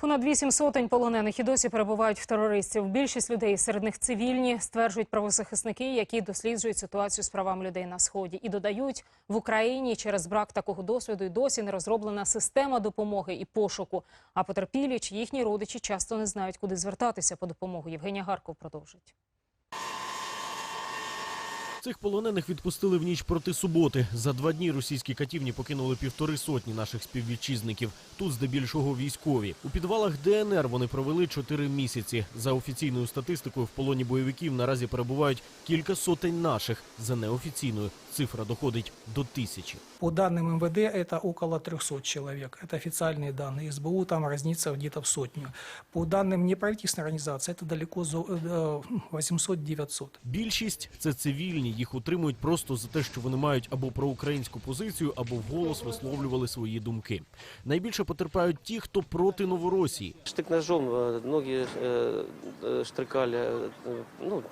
Понад вісім сотень полонених і досі перебувають в терористів. Більшість людей серед них цивільні, стверджують правозахисники, які досліджують ситуацію з правами людей на сході. І додають, в Україні через брак такого досвіду й досі не розроблена система допомоги і пошуку. А потерпілі чи їхні родичі часто не знають, куди звертатися по допомогу. Євгенія Гарков продовжить. Цих полонених відпустили в ніч проти суботи. За два дні російські катівні покинули півтори сотні наших співвітчизників. Тут здебільшого військові. У підвалах ДНР вони провели чотири місяці. За офіційною статистикою, в полоні бойовиків наразі перебувають кілька сотень наших. За неофіційною цифра доходить до тисячі. По данным МВД это около 300 человек. Это официальные данные. СБУ там разнится где-то в сотню. По данным неправительственной организации это далеко за э, 800-900. Більшість це цивільні. Їх утримують просто за те, що вони мають або проукраїнську позицію, або вголос висловлювали свої думки. Найбільше потерпають ті, хто проти Новоросії. Штык-ножом э, ноги э, э, штрыкали, э, ну,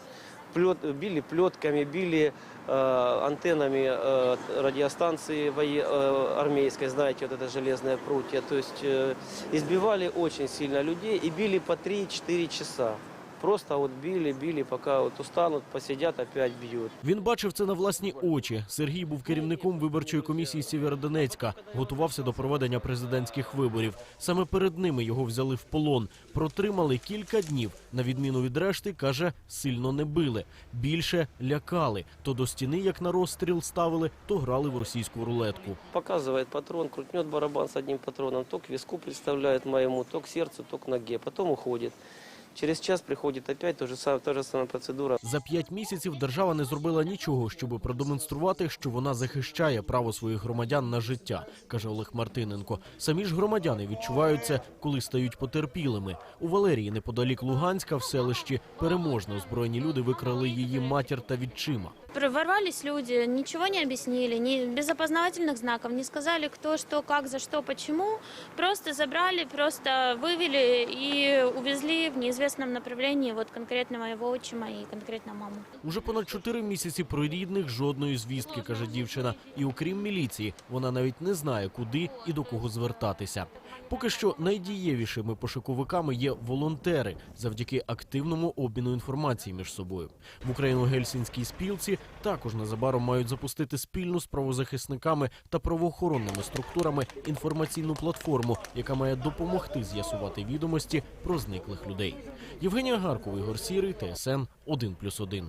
плет, били плетками, били э, антеннами э, радиостанции вое- э, армейской, знаете, вот это железное прутья. То есть э, избивали очень сильно людей и били по 3-4 часа. Просто вот били, били, пока вот устанут, посидят, опять бьют. Він бачив це на власні очі. Сергій був керівником виборчої комісії Сєвєродонецька, готувався до проведення президентських виборів. Саме перед ними його взяли в полон. Протримали кілька днів. На відміну від решти, каже, сильно не били. Більше лякали. То до стіни, як на розстріл ставили, то грали в російську рулетку. Показывает патрон, крутнет барабан с одним патроном, то к виску представляет моему, то к сердцу, то к ноге, потом уходит. Через час приходит опять то же самое, та же самая процедура. За п'ять місяців держава не зробила нічого, щоб продемонструвати, що вона захищає право своїх громадян на життя, каже Олег Мартиненко. Самі ж громадяни відчувають це, коли стають потерпілими. У Валерії, неподалік Луганська, в селищі переможно озброєні люди викрали її матір та відчима. Ворвались люди, ничего не объяснили, ни без опознавательных знаков, не сказали, кто, что, как, за что, почему. Просто забрали, просто вывели и увезли в неизвестном направлении вот конкретно моего отчима и конкретно маму. Уже понад чотири місяці про рідних жодної звістки, каже дівчина. І окрім міліції, вона навіть не знає, куди і до кого звертатися. Поки що найдієвішими пошуковиками є волонтери завдяки активному обміну інформації між собою. В Україно-Гельсінській спілці також незабаром мають запустити спільну з правозахисниками та правоохоронними структурами інформаційну платформу, яка має допомогти з'ясувати відомості про зниклих людей. Євгенія Гаркова, Ігор Сірий, ТСН 1+,1.